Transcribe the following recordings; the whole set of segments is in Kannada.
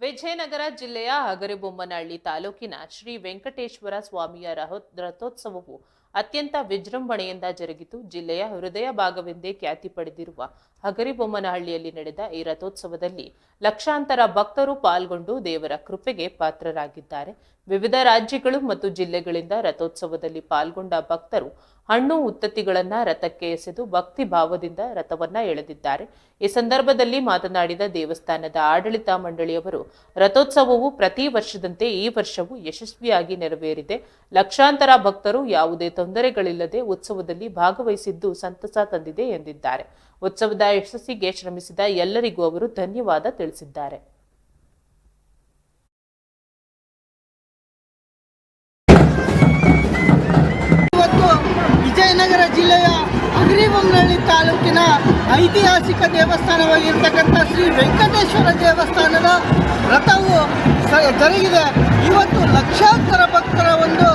ವಿಜಯನಗರ ಜಿಲ್ಲೆಯ ಹಗರಿಬೊಮ್ಮನಹಳ್ಳಿ ತಾಲೂಕಿನ ಶ್ರೀ ವೆಂಕಟೇಶ್ವರ ಸ್ವಾಮಿಯ ರಥೋತ್ಸವವು ಅತ್ಯಂತ ವಿಜೃಂಭಣೆಯಿಂದ ಜರುಗಿತು. ಜಿಲ್ಲೆಯ ಹೃದಯ ಭಾಗವೆಂದೇ ಖ್ಯಾತಿ ಪಡೆದಿರುವ ಹಗರಿಬೊಮ್ಮನಹಳ್ಳಿಯಲ್ಲಿ ನಡೆದ ಈ ರಥೋತ್ಸವದಲ್ಲಿ ಲಕ್ಷಾಂತರ ಭಕ್ತರು ಪಾಲ್ಗೊಂಡು ದೇವರ ಕೃಪೆಗೆ ಪಾತ್ರರಾಗಿದ್ದಾರೆ. ವಿವಿಧ ರಾಜ್ಯಗಳು ಮತ್ತು ಜಿಲ್ಲೆಗಳಿಂದ ರಥೋತ್ಸವದಲ್ಲಿ ಪಾಲ್ಗೊಂಡ ಭಕ್ತರು ಹಣ್ಣು ಉತ್ತತಿಗಳನ್ನ ರಥಕ್ಕೆ ಎಸೆದು ಭಕ್ತಿ ಭಾವದಿಂದ ರಥವನ್ನ ಎಳೆದಿದ್ದಾರೆ. ಈ ಸಂದರ್ಭದಲ್ಲಿ ಮಾತನಾಡಿದ ದೇವಸ್ಥಾನದ ಆಡಳಿತ ಮಂಡಳಿಯವರು, ರಥೋತ್ಸವವು ಪ್ರತಿ ವರ್ಷದಂತೆ ಈ ವರ್ಷವೂ ಯಶಸ್ವಿಯಾಗಿ ನೆರವೇರಿದೆ. ಲಕ್ಷಾಂತರ ಭಕ್ತರು ಯಾವುದೇ ತೊಂದರೆಗಳಿಲ್ಲದೆ ಉತ್ಸವದಲ್ಲಿ ಭಾಗವಹಿಸಿದ್ದು ಸಂತಸ ತಂದಿದೆ ಎಂದಿದ್ದಾರೆ. ಉತ್ಸವದ ಯಶಸ್ಸಿಗೆ ಶ್ರಮಿಸಿದ ಎಲ್ಲರಿಗೂ ಅವರು ಧನ್ಯವಾದ ತಿಳಿಸಿದ್ದಾರೆ. ವಿಜಯನಗರ ಜಿಲ್ಲೆಯ ಅಗ್ರಿಬೊಮ್ಮನಹಳ್ಳಿ ತಾಲೂಕಿನ ಐತಿಹಾಸಿಕ ದೇವಸ್ಥಾನವಾಗಿರ್ತಕ್ಕಂಥ ಶ್ರೀ ವೆಂಕಟೇಶ್ವರ ದೇವಸ್ಥಾನದ ರಥವು ಜರುಗಿದೆ. ಇವತ್ತು ಲಕ್ಷಾಂತರ ಭಕ್ತರ ಒಂದು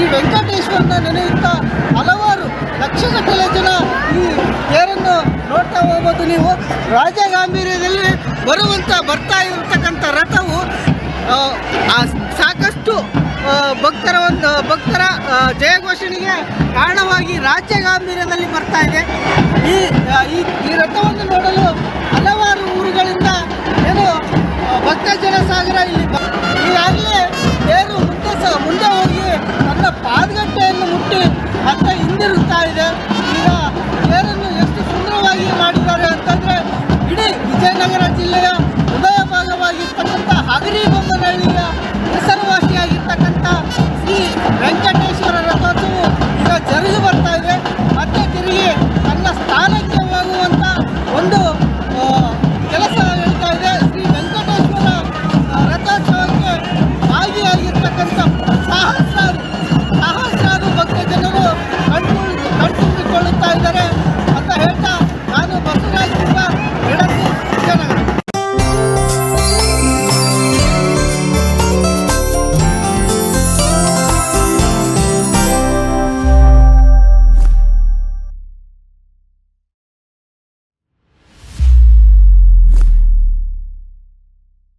ಶ್ರೀ ವೆಂಕಟೇಶ್ವರನ ನೆನೆಯುತ್ತಾ ಹಲವಾರು ಲಕ್ಷಗಟ್ಟಲೆ ಜನ ಈ ತೇರನ್ನು ನೋಡ್ತಾ ಹೋಗ್ಬೋದು ನೀವು. ರಾಜ ಗಾಂಭೀರ್ಯದಲ್ಲಿ ಬರುವಂಥ ಬರ್ತಾ ಇರತಕ್ಕಂಥ ರಥವು ಸಾಕಷ್ಟು ಭಕ್ತರ ಒಂದು, ಭಕ್ತರ ಜಯಘೋಷಣೆಗೆ ಕಾರಣವಾಗಿ ರಾಜ್ಯ ಗಾಂಭೀರ್ಯದಲ್ಲಿ ಬರ್ತಾ ಇದೆ. ಈ ಈ ರಥವನ್ನು ನೋಡಲು